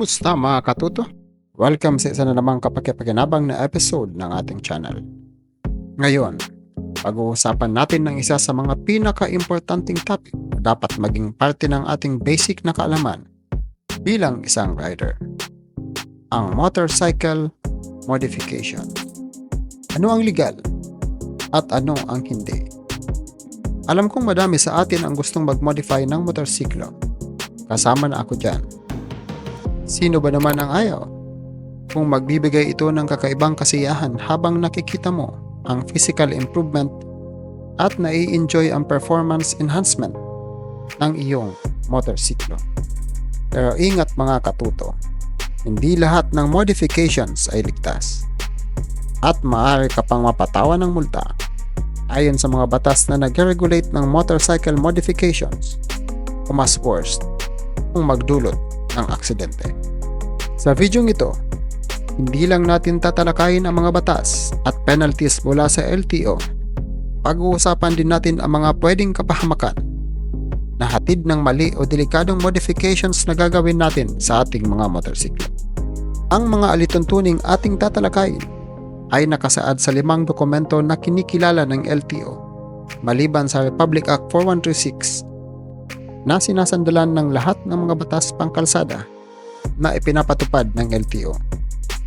Kamusta mga katuto? Welcome sa isa na namang kapakipakinabang na episode ng ating channel. Ngayon, pag-uusapan natin ng isa sa mga pinaka-importanting topic na dapat maging parte ng ating basic na kaalaman bilang isang rider. Ang motorcycle modification. Ano ang legal? At ano ang hindi? Alam kong madami sa atin ang gustong mag-modify ng motorsiklo. Kasama na ako dyan. Sino ba naman ang ayaw? Kung magbibigay ito ng kakaibang kasiyahan habang nakikita mo ang physical improvement at nai-enjoy ang performance enhancement ng iyong motorsiklo. Pero ingat mga katuto, hindi lahat ng modifications ay ligtas. At maaari ka pang mapatawan ng multa ayon sa mga batas na nag-regulate ng motorcycle modifications o mas worst kung magdulot ng aksidente. Sa video ito, hindi lang natin tatalakayin ang mga batas at penalties mula sa LTO. Pag-uusapan din natin ang mga pwedeng kapahamakan na hatid ng mali o delikadong modifications na gagawin natin sa ating mga motorsiklo. Ang mga alituntuning ating tatalakayin ay nakasaad sa limang dokumento na kinikilala ng LTO maliban sa Republic Act 4136 na sinasandalan ng lahat ng mga batas pangkalsada na ipinapatupad ng LTO.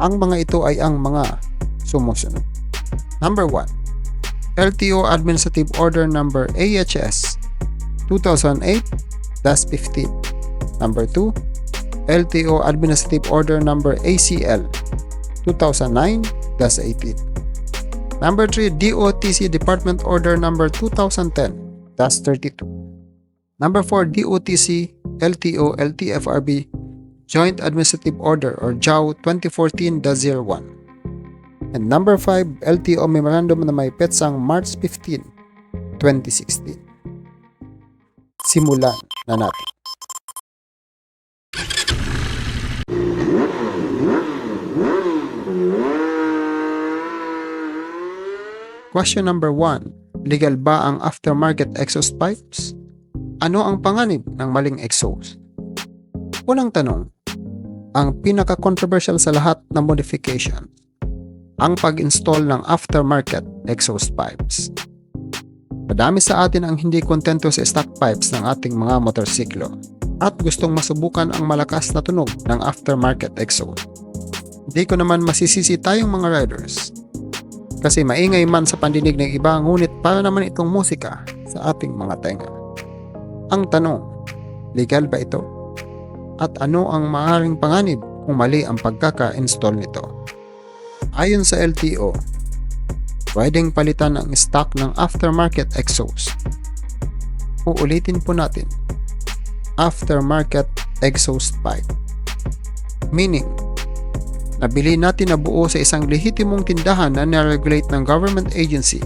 Ang mga ito ay ang mga sumusunod. Number 1. LTO Administrative Order Number AHS 2008-15. Number 2. LTO Administrative Order Number ACL 2009-18. Number 3. DOTC Department Order Number 2010-32. Number 4, DOTC LTO LTFRB Joint Administrative Order or JAW 2014-01. And number 5, LTO Memorandum na may petsang March 15, 2016. Simulan na natin. Question number 1. Legal ba ang aftermarket exhaust pipes? Ano ang panganib ng maling exhaust? Unang tanong, ang pinaka-controversial sa lahat na modification, ang pag-install ng aftermarket exhaust pipes. Madami sa atin ang hindi kontento sa stock pipes ng ating mga motorsiklo at gustong masubukan ang malakas na tunog ng aftermarket exhaust. Hindi ko naman masisisi tayong mga riders kasi maingay man sa pandinig ng iba ngunit para naman itong musika sa ating mga tenga. Ang tanong, legal ba ito? At ano ang maaaring panganib kung mali ang pagkaka-install nito? Ayon sa LTO, pwedeng palitan ang stock ng aftermarket exhaust. Uulitin po natin, aftermarket exhaust pipe. Meaning, nabili natin na buo sa isang lehitimong tindahan na niregulat ng government agency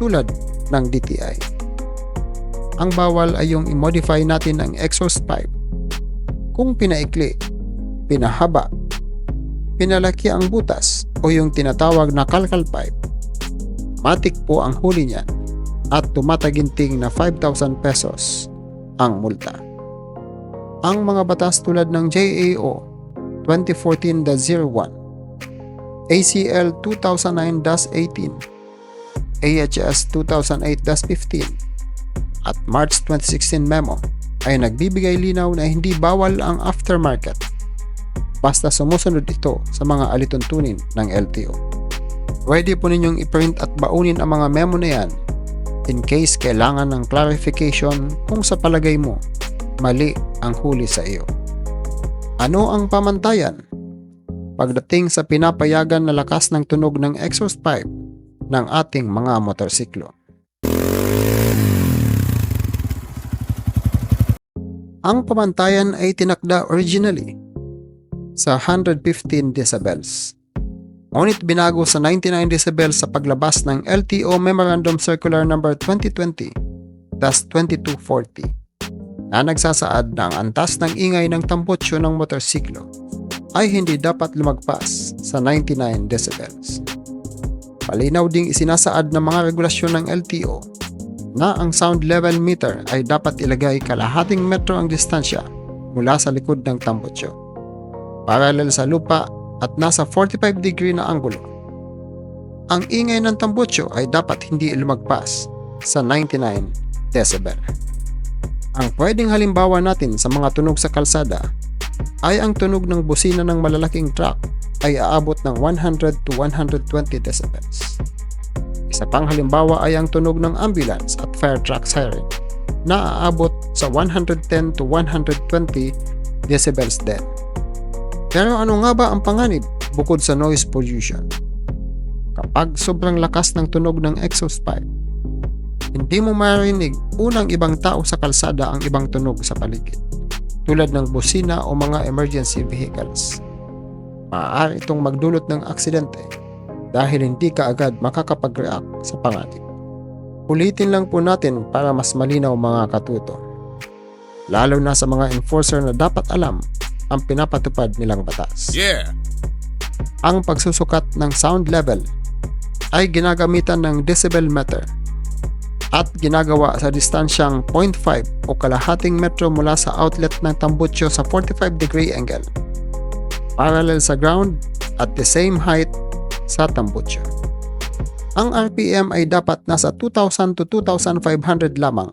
tulad ng DTI. Ang bawal ay yung i-modify natin ang exhaust pipe. Kung pinaikli, pinahaba, pinalaki ang butas o yung tinatawag na kalkal pipe, matik po ang huli niyan at tumataginting na 5,000 pesos ang multa. Ang mga batas tulad ng JAO 2014-01, ACL 2009-18, AHS 2008-15, at March 2016 memo ay nagbibigay linaw na hindi bawal ang aftermarket basta sumusunod ito sa mga alituntunin ng LTO. Pwede po ninyong i-print at baunin ang mga memo na yan in case kailangan ng clarification kung sa palagay mo mali ang huli sa iyo. Ano ang pamantayan? Pagdating sa pinapayagan na lakas ng tunog ng exhaust pipe ng ating mga motorsiklo. Ang pamantayan ay tinakda originally sa 115 decibels. Ngunit binago sa 99 decibels sa paglabas ng LTO Memorandum Circular No. 2020-2240 na nagsasaad na ang antas ng ingay ng tambotsyo ng motorsiklo ay hindi dapat lumagpas sa 99 decibels. Palinaw ding isinasaad ng mga regulasyon ng LTO na ang sound level meter ay dapat ilagay kalahating metro ang distansya mula sa likod ng tambotsyo. parallel sa lupa at nasa 45 degree na anggulo. Ang ingay ng tambutso ay dapat hindi lumagpas sa 99 decibel. Ang pwedeng halimbawa natin sa mga tunog sa kalsada ay ang tunog ng busina ng malalaking truck ay aabot ng 100 to 120 decibels. Isa pang halimbawa ay ang tunog ng ambulance at fire truck siren na aabot sa 110 to 120 decibels din. Pero ano nga ba ang panganib bukod sa noise pollution? Kapag sobrang lakas ng tunog ng exhaust pipe, hindi mo marinig unang ibang tao sa kalsada ang ibang tunog sa paligid, tulad ng busina o mga emergency vehicles. Maaari itong magdulot ng aksidente dahil hindi ka agad makakapag-react sa panganib. Ulitin lang po natin para mas malinaw mga katuto. Lalo na sa mga enforcer na dapat alam ang pinapatupad nilang batas. Yeah. Ang pagsusukat ng sound level ay ginagamitan ng decibel meter at ginagawa sa distansyang 0.5 o kalahating metro mula sa outlet ng tambutso sa 45 degree angle parallel sa ground at the same height sa tambutso. Ang RPM ay dapat nasa 2,000 to 2,500 lamang.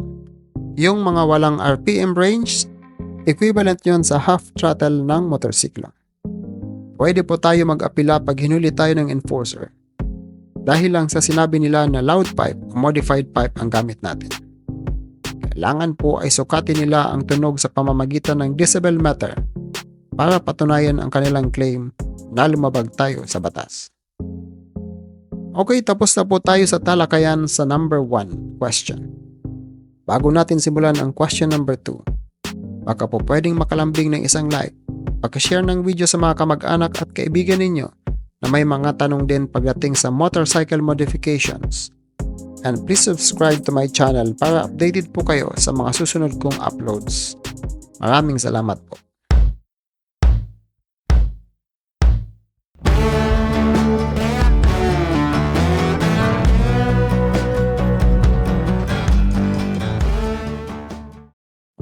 Yung mga walang RPM range, equivalent yon sa half throttle ng motorsiklo. Pwede po tayo mag-apila pag hinuli tayo ng enforcer dahil lang sa sinabi nila na loud pipe o modified pipe ang gamit natin. Kailangan po ay sukatin nila ang tunog sa pamamagitan ng decibel meter para patunayan ang kanilang claim na lumabag tayo sa batas. Okay, tapos na po tayo sa talakayan sa number 1 question. Bago natin simulan ang question number 2, baka po pwedeng makalambing ng isang like, pagka-share ng video sa mga kamag-anak at kaibigan ninyo na may mga tanong din pagdating sa motorcycle modifications. And please subscribe to my channel para updated po kayo sa mga susunod kong uploads. Maraming salamat po.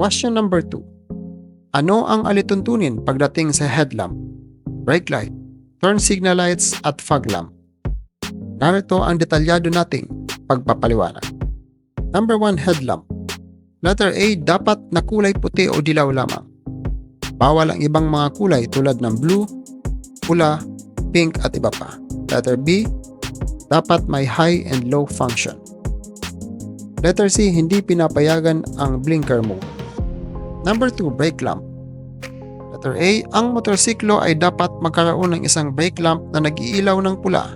Question number 2. Ano ang alituntunin pagdating sa headlamp, brake light, turn signal lights at fog lamp? Narito ang detalyado nating pagpapaliwanag. Number 1 headlamp. Letter A dapat na kulay puti o dilaw lamang. Bawal ang ibang mga kulay tulad ng blue, pula, pink at iba pa. Letter B dapat may high and low function. Letter C hindi pinapayagan ang blinker mode. Number 2, brake lamp. Letter A, ang motorsiklo ay dapat magkaroon ng isang brake lamp na nag-iilaw ng pula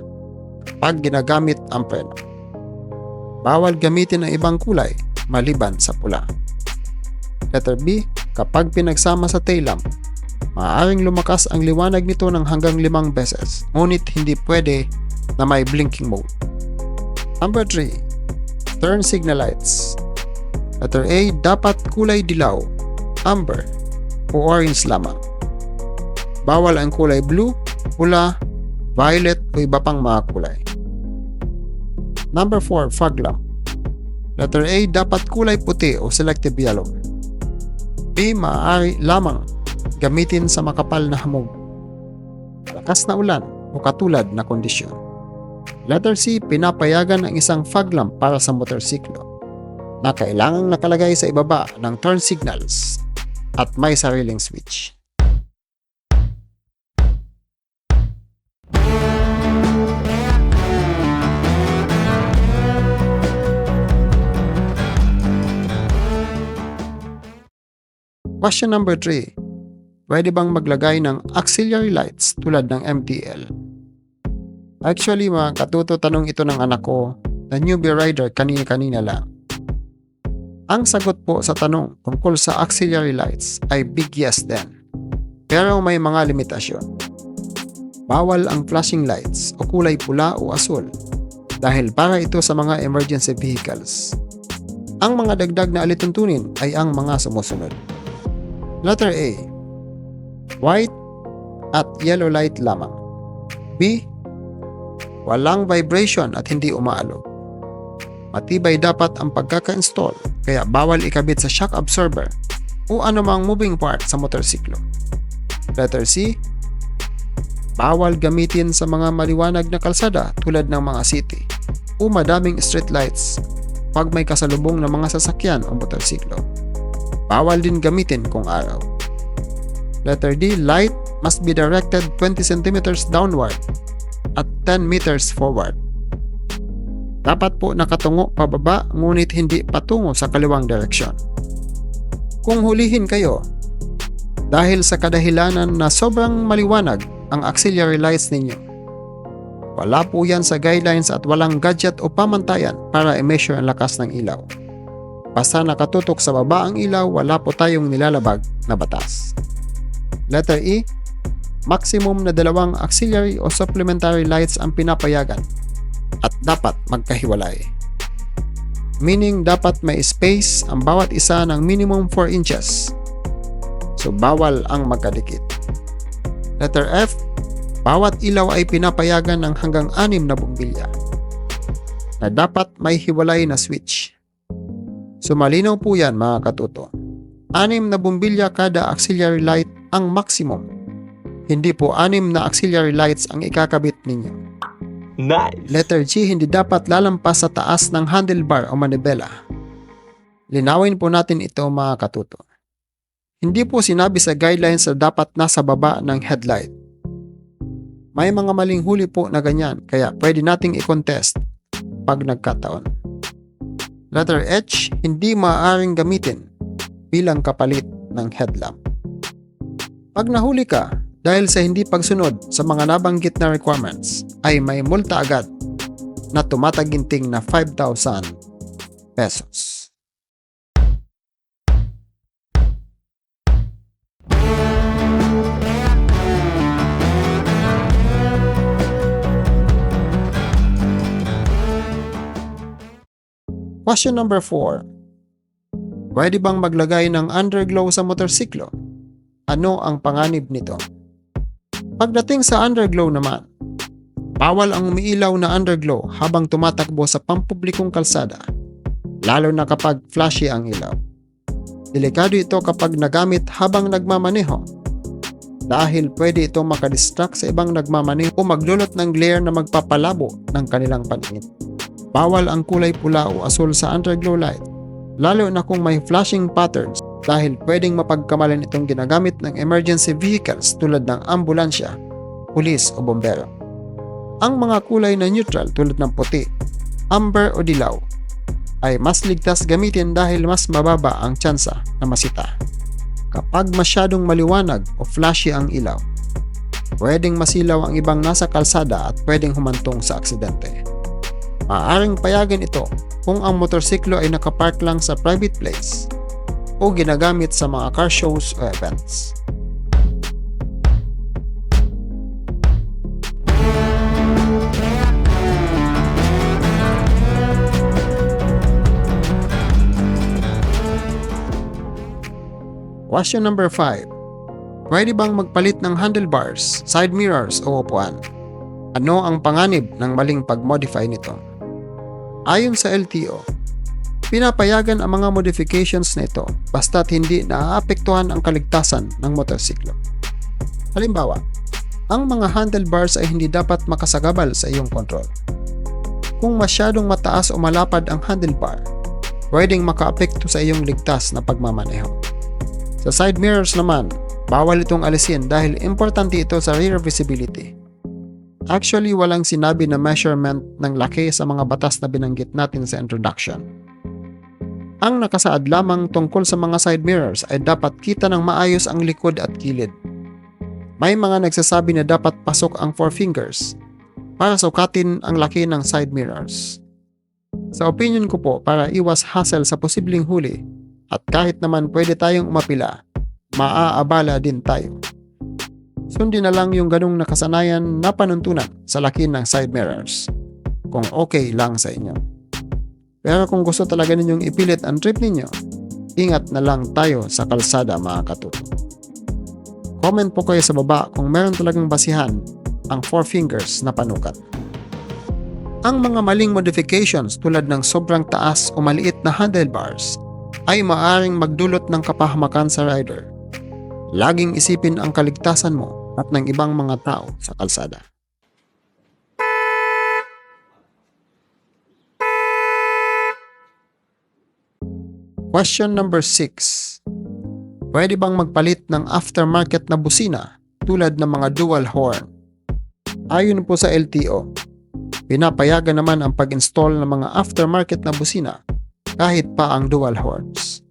kapag ginagamit ang preno. Bawal gamitin ang ibang kulay maliban sa pula. Letter B, kapag pinagsama sa tail lamp, maaaring lumakas ang liwanag nito ng hanggang limang beses, ngunit hindi pwede na may blinking mode. Number 3, turn signal lights. Letter A, dapat kulay dilaw amber o orange lamang. Bawal ang kulay blue, pula, violet o iba pang mga kulay. Number 4, fog lamp. Letter A, dapat kulay puti o selective yellow. B, maaari lamang gamitin sa makapal na hamog. Lakas na ulan o katulad na kondisyon. Letter C, pinapayagan ang isang fog lamp para sa motorsiklo na kailangang nakalagay sa ibaba ng turn signals at may sariling switch. Question number 3. Pwede bang maglagay ng auxiliary lights tulad ng MTL? Actually mga katuto tanong ito ng anak ko na newbie rider kanina-kanina lang. Ang sagot po sa tanong tungkol sa auxiliary lights ay big yes din. Pero may mga limitasyon. Bawal ang flashing lights o kulay pula o asul dahil para ito sa mga emergency vehicles. Ang mga dagdag na alituntunin ay ang mga sumusunod. Letter A. White at yellow light lamang. B. Walang vibration at hindi umaalog. Matibay dapat ang pagkaka-install kaya bawal ikabit sa shock absorber o anumang moving part sa motorsiklo. Letter C. Bawal gamitin sa mga maliwanag na kalsada tulad ng mga city o madaming street lights pag may kasalubong na mga sasakyan o motorsiklo. Bawal din gamitin kung araw. Letter D, light must be directed 20 cm downward at 10 meters forward. Dapat po nakatungo pababa ngunit hindi patungo sa kaliwang direksyon. Kung hulihin kayo, dahil sa kadahilanan na sobrang maliwanag ang auxiliary lights ninyo, wala po yan sa guidelines at walang gadget o pamantayan para i-measure ang lakas ng ilaw. Basta nakatutok sa baba ang ilaw, wala po tayong nilalabag na batas. Letter E, maximum na dalawang auxiliary o supplementary lights ang pinapayagan at dapat magkahiwalay. Meaning dapat may space ang bawat isa ng minimum 4 inches. So bawal ang magkadikit. Letter F, bawat ilaw ay pinapayagan ng hanggang 6 na bumbilya na dapat may hiwalay na switch. So malinaw po yan mga katuto. 6 na bumbilya kada auxiliary light ang maximum. Hindi po 6 na auxiliary lights ang ikakabit ninyo. Nice. Letter G, hindi dapat lalampas sa taas ng handlebar o manibela. Linawin po natin ito mga katuto. Hindi po sinabi sa guidelines na dapat nasa baba ng headlight. May mga maling huli po na ganyan kaya pwede nating i-contest pag nagkataon. Letter H, hindi maaaring gamitin bilang kapalit ng headlamp. Pag nahuli ka, dahil sa hindi pagsunod sa mga nabanggit na requirements ay may multa agad na tumataginting na 5,000 pesos. Question number 4. Pwede bang maglagay ng underglow sa motorsiklo? Ano ang panganib nito? Pagdating sa underglow naman, bawal ang umiilaw na underglow habang tumatakbo sa pampublikong kalsada, lalo na kapag flashy ang ilaw. Delikado ito kapag nagamit habang nagmamaneho dahil pwede ito makadistract sa ibang nagmamaneho o magdulot ng glare na magpapalabo ng kanilang paningin. Bawal ang kulay pula o asul sa underglow light, lalo na kung may flashing patterns dahil pwedeng mapagkamalan itong ginagamit ng emergency vehicles tulad ng ambulansya, pulis o bombero. Ang mga kulay na neutral tulad ng puti, amber o dilaw ay mas ligtas gamitin dahil mas mababa ang tsansa na masita. Kapag masyadong maliwanag o flashy ang ilaw, pwedeng masilaw ang ibang nasa kalsada at pwedeng humantong sa aksidente. Maaaring payagan ito kung ang motorsiklo ay nakapark lang sa private place o ginagamit sa mga car shows o events. Question number 5. Pwede bang magpalit ng handlebars, side mirrors o upuan? Ano ang panganib ng maling pag-modify nito? Ayon sa LTO, Pinapayagan ang mga modifications na ito basta't hindi naaapektuhan ang kaligtasan ng motorsiklo. Halimbawa, ang mga handlebars ay hindi dapat makasagabal sa iyong kontrol. Kung masyadong mataas o malapad ang handlebar, pwedeng makaapekto sa iyong ligtas na pagmamaneho. Sa side mirrors naman, bawal itong alisin dahil importante ito sa rear visibility. Actually, walang sinabi na measurement ng laki sa mga batas na binanggit natin sa introduction. Ang nakasaad lamang tungkol sa mga side mirrors ay dapat kita ng maayos ang likod at kilid. May mga nagsasabi na dapat pasok ang four fingers para sukatin ang laki ng side mirrors. Sa opinion ko po, para iwas hassle sa posibleng huli at kahit naman pwede tayong umapila, maaabala din tayo. Sundin na lang yung ganong nakasanayan na panuntunan sa laki ng side mirrors kung okay lang sa inyo. Pero kung gusto talaga ninyong ipilit ang trip ninyo, ingat na lang tayo sa kalsada mga katuto. Comment po kayo sa baba kung meron talagang basihan ang four fingers na panukat. Ang mga maling modifications tulad ng sobrang taas o maliit na handlebars ay maaring magdulot ng kapahamakan sa rider. Laging isipin ang kaligtasan mo at ng ibang mga tao sa kalsada. Question number 6. Pwede bang magpalit ng aftermarket na busina tulad ng mga dual horn? Ayon po sa LTO, pinapayagan naman ang pag-install ng mga aftermarket na busina kahit pa ang dual horns.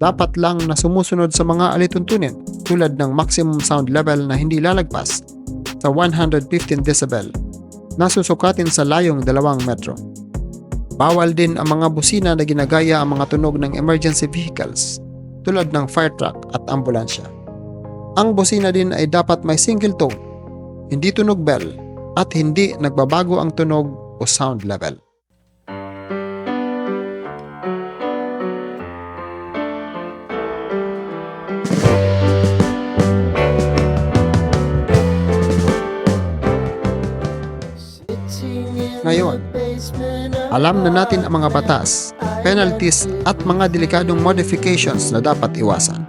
Dapat lang na sumusunod sa mga alituntunin tulad ng maximum sound level na hindi lalagpas sa 115 decibel na susukatin sa layong 2 metro. Bawal din ang mga busina na ginagaya ang mga tunog ng emergency vehicles tulad ng fire truck at ambulansya. Ang busina din ay dapat may single tone, hindi tunog bell, at hindi nagbabago ang tunog o sound level. Alam na natin ang mga batas, penalties at mga delikadong modifications na dapat iwasan.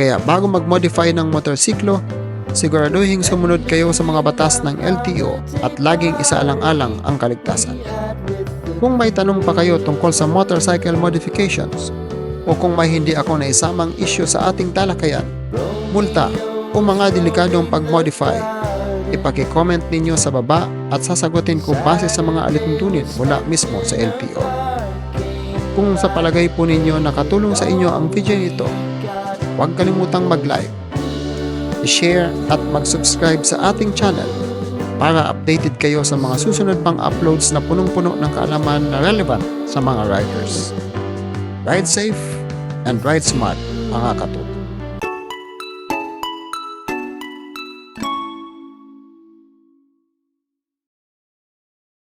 Kaya bago mag-modify ng motorsiklo, siguraduhin sumunod kayo sa mga batas ng LTO at laging isaalang-alang ang kaligtasan. Kung may tanong pa kayo tungkol sa motorcycle modifications o kung may hindi ako naisamang issue sa ating talakayan, multa o mga delikadong pag-modify, ipaki-comment ninyo sa baba at sasagutin ko base sa mga alituntunin mula mismo sa LTO. Kung sa palagay po ninyo nakatulong sa inyo ang video nito, huwag kalimutang mag-like, i-share at mag-subscribe sa ating channel para updated kayo sa mga susunod pang uploads na punong-puno ng kaalaman na relevant sa mga riders. Ride safe and ride smart mga katuto.